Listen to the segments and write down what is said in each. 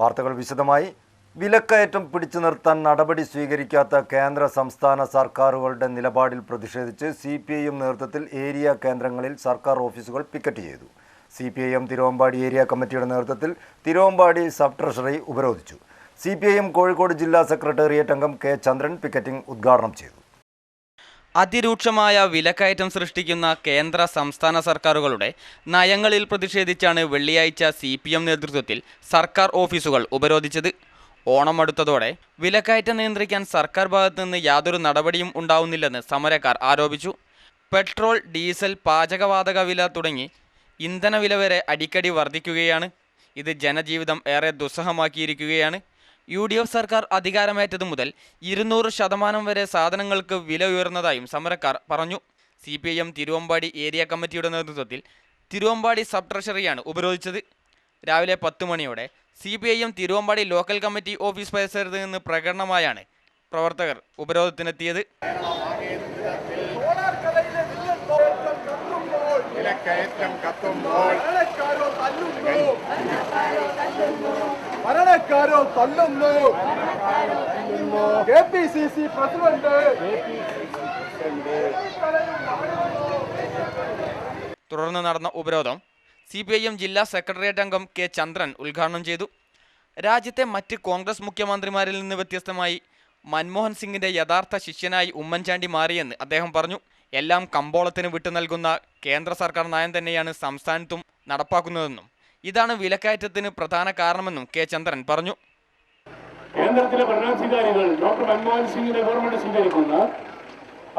വാർത്തകൾ വിശദമായി. വിലക്കയറ്റം പിടിച്ചു നിർത്താൻ നടപടി സ്വീകരിക്കാത്ത കേന്ദ്ര സംസ്ഥാന സർക്കാരുകളുടെ നിലപാടിൽ പ്രതിഷേധിച്ച് സി പി ഐ നേതൃത്വത്തിൽ ഏരിയ കേന്ദ്രങ്ങളിൽ സർക്കാർ ഓഫീസുകൾ പിക്കറ്റ് ചെയ്തു. C P I M Thiruvambady area കമ്മിറ്റിയുടെ നേതൃത്വത്തിൽ തിരുവമ്പാടി സബ് ട്രഷറി ഉപരോധിച്ചു. C P I M Kozhikode ജില്ലാ സെക്രട്ടേറിയറ്റ് അംഗം കെ ചന്ദ്രൻ പിക്കറ്റിംഗ് ഉദ്ഘാടനം ചെയ്തു. അതിരൂക്ഷമായ വിലക്കയറ്റം സൃഷ്ടിക്കുന്ന കേന്ദ്ര സംസ്ഥാന സർക്കാരുകളുടെ നയങ്ങളിൽ പ്രതിഷേധിച്ചാണ് വെള്ളിയാഴ്ച സി പി എം നേതൃത്വത്തിൽ സർക്കാർ ഓഫീസുകൾ ഉപരോധിച്ചത്. ഓണം അടുത്തതോടെ വിലക്കയറ്റം നിയന്ത്രിക്കാൻ സർക്കാർ ഭാഗത്തു നിന്ന് യാതൊരു നടപടിയും ഉണ്ടാവുന്നില്ലെന്ന് സമരക്കാർ ആരോപിച്ചു. പെട്രോൾ ഡീസൽ പാചകവാതക വില തുടങ്ങി ഇന്ധനവില വരെ അടിക്കടി വർദ്ധിക്കുകയാണ്. ഇത് ജനജീവിതം ഏറെ ദുസ്സഹമാക്കിയിരിക്കുകയാണ്. യു ഡി എഫ് സർക്കാർ അധികാരമേറ്റതു മുതൽ ഇരുന്നൂറ് ശതമാനം വരെ സാധനങ്ങൾക്ക് വില ഉയർന്നതായും സമരക്കാർ പറഞ്ഞു. C P I M Thiruvambady area കമ്മിറ്റിയുടെ നേതൃത്വത്തിൽ തിരുവമ്പാടി സബ് ട്രഷറിയാണ് ഉപരോധിച്ചത്. രാവിലെ പത്ത് മണിയോടെ C P I M Thiruvambady local committee office പരിസരത്ത് നിന്ന് പ്രകടനമായാണ് പ്രവർത്തകർ ഉപരോധത്തിനെത്തിയത്. കയറ്റം കത്തുമ്പോൾ ഭരണക്കാരോ തല്ലുന്നു K P C C president. തുടർന്ന് നടന്ന ഉപരോധം സി പി ഐ എം ജില്ലാ സെക്രട്ടേറിയറ്റ് അംഗം കെ ചന്ദ്രൻ ഉദ്ഘാടനം ചെയ്തു. രാജ്യത്തെ മറ്റ് കോൺഗ്രസ് മുഖ്യമന്ത്രിമാരിൽ നിന്ന് വ്യത്യസ്തമായി മൻമോഹൻ സിംഗിന്റെ യഥാർത്ഥ ശിഷ്യനായി ഉമ്മൻചാണ്ടി മാറിയെന്ന് അദ്ദേഹം പറഞ്ഞു. എല്ലാം കമ്പോളത്തിന് വിട്ടു നൽകുന്ന കേന്ദ്ര സർക്കാർ നയം തന്നെയാണ് സംസ്ഥാനത്തും നടപ്പാക്കുന്നതെന്നും ഇതാണ് വിലക്കയറ്റത്തിന് പ്രധാന കാരണമെന്നും കെ ചന്ദ്രൻ പറഞ്ഞു. കേന്ദ്രത്തിലെ ഭരണാധികാരികൾ ഡോക്ടർ മൻമോഹൻ സിംഗിന്റെ ഗവൺമെന്റ് സ്വീകരിക്കുന്ന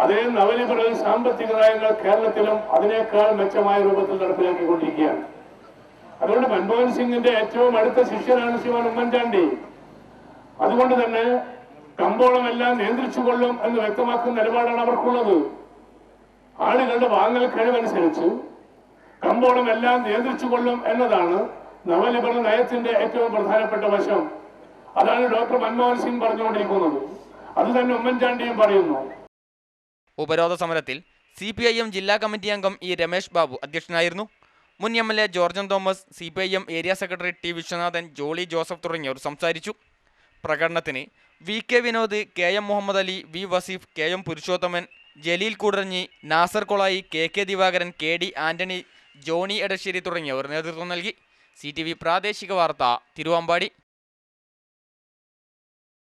അതേ നവലിബറൽ സാമ്പത്തിക നയങ്ങൾ കേരളത്തിലും അതിനേക്കാൾ മെച്ചമായ രൂപത്തിൽ നടപ്പിലാക്കിക്കൊണ്ടിരിക്കുകയാണ്. അതുകൊണ്ട് മൻമോഹൻ സിംഗിന്റെ ഏറ്റവും അടുത്ത ശിഷ്യനാണ് ശ്രീമാൻ ഉമ്മൻചാണ്ടി. അതുകൊണ്ട് തന്നെ കമ്പോളമെല്ലാം നിയന്ത്രിച്ചുകൊള്ളും എന്ന് വ്യക്തമാക്കുന്ന നിലപാടാണ് അവർക്കുള്ളത്. ആളുകളുടെ വാങ്ങൽ കഴിവനുസരിച്ച് കമ്പോളം എല്ലാം നിയന്ത്രിച്ചുകൊള്ളും എന്നതാണ് നവലിബറൽ നയത്തിന്റെ ഏറ്റവും പ്രധാനപ്പെട്ട വശം. അതാണ് ഡോക്ടർ മൻമോഹൻ സിംഗ് പറഞ്ഞുകൊണ്ടിരിക്കുന്നത്. അത് തന്നെ ഉമ്മൻചാണ്ടിയും പറയുന്നു. ഉപരോധ സമരത്തിൽ സി പി ഐ എം ജില്ലാ കമ്മിറ്റി അംഗം ഇ രമേശ് ബാബു അധ്യക്ഷനായിരുന്നു. മുൻ M L A Georgen Thomas C P I M area secretary T Viswanathan Jolly Joseph തുടങ്ങിയവർ സംസാരിച്ചു. പ്രകടനത്തിന് V K Vinod K M Muhammad Ali V Vaseef K M Purushothaman Jaleel Koodaranji Nasar Kolayi K K Divakaran K D Antony Johny Edassery തുടങ്ങിയവർ നേതൃത്വം നൽകി. C പ്രാദേശിക വാർത്ത തിരുവമ്പാടി.